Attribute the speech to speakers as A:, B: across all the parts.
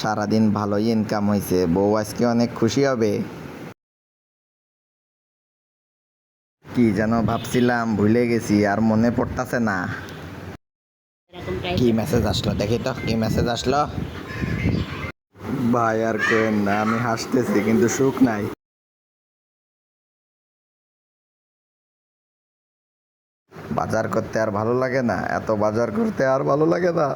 A: সারাদিন ভালোই ইনকাম হয়েছে বউ আজকে অনেক খুশি হবে। কি যেন ভাবছিলাম, ভুলে গেছি, আর মনে পড়তাছে না। কি মেসেজ আসলো? দেখি তো, কি মেসেজ আসলো? ভাই, আর কেন না, আমি হাসতেছি, কিন্তু সুখ নাই। বাজার করতে আর ভালো লাগে না, এত বাজার করতে আর ভালো লাগে না।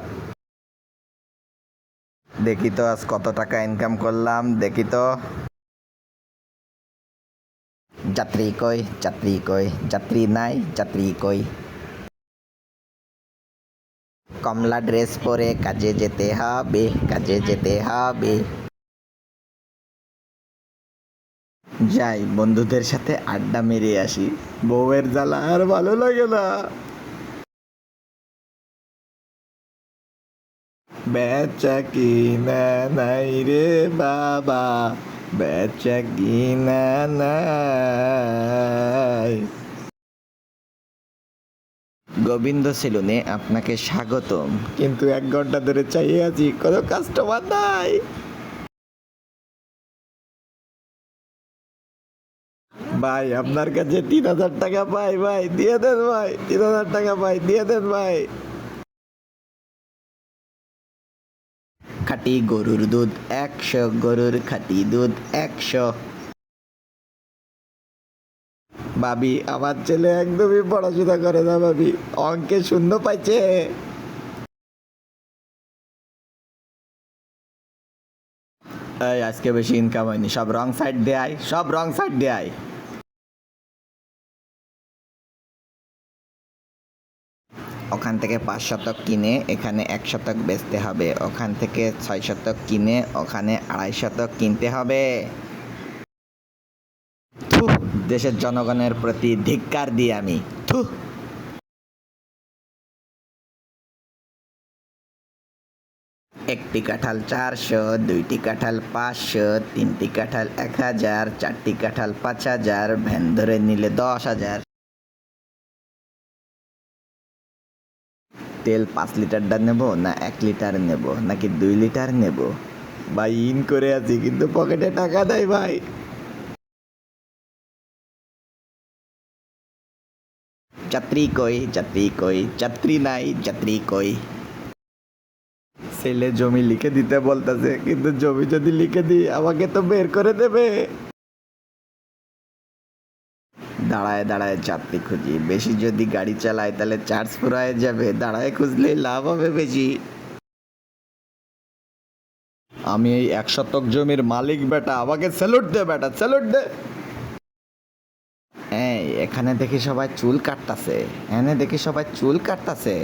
A: দেখি তো আজ কত টাকা ইনকাম করলাম, দেখি তো। যাত্রী কই যাত্রী কই, যাত্রী নাই, যাত্রী কই। কমলা ড্রেস পরে কাজে যেতে হবে, কাজে যেতে হবে। যাই, বন্ধুদের সাথে আড্ডা মেরে আসি। বউয়ের জ্বালা আর ভালো লাগে না। বেচা কিনা নাই রে বাবা বেচা কিনা নাই। গোবিন্দ সেলুনে আপনাকে স্বাগতম। কিন্তু এক ঘণ্টা ধরে চাইয়ে আছি কোনো কাস্টমার নাই। ভাই আপনার কাছে তিন হাজার টাকা পাই ভাই দিয়ে দেন ভাই তিন হাজার টাকা পাই দিয়ে দেন ভাই। খাঁটি গরুর দুধ, একশো গরুর খাঁটি দুধ, একশো। ভাবি, আমার ছেলে একদমই পড়াশোনা করে না ভাবি, অঙ্কে শূন্য পাইছে। আজকে বেশি ইনকাম হয়নি, সব রং সাইড দেয় সব রং সাইড দেয় ওখান থেকে পাঁচ শতক কিনে এখানে এক শতক বেচতে হবে। ওখান থেকে ছয় শতক কিনে ওখানে আড়াই শতক কিনতে হবে। থু দেশের জনগণের প্রতি ধিক্কার দিই আমি। থু একটি কাঁঠাল চারশো, দুইটি কাঁঠাল পাঁচশো, তিনটি কাঁঠাল এক হাজার, চারটি কাঁঠাল পাঁচ হাজার ভ্যান ধরে নিলে দশ হাজার। তেল পাঁচ লিটারটা নেব না এক লিটার নেব, নাকি দুই লিটার নেব? ভাই, ইন করে আছি, কিন্তু পকেটে টাকা দেয় ভাই। যাত্রী কই যাত্রী কই, যাত্রী নাই, যাত্রী কই? ছেলে জমি লিখে দিতে বলতেছে, কিন্তু জমি যদি লিখে দিই, আমাকে তো বের করে দেবে। দাঁড়ায় দাঁড়ায় যাত্রী খুঁজি। বেশি যদি গাড়ি চালায়, তাহলে চার্জ ফুরায় যাবে। দাঁড়ায় খুঁজলে লাভ হবে বেশি। আমি এই এক শতক জমির মালিক, বেটা। আমাকে স্যালুট দে, বেটা। স্যালুট দে। এখানে দেখি সবাই চুল কাটতাছে। এখানে দেখি সবাই চুল কাটতাছে।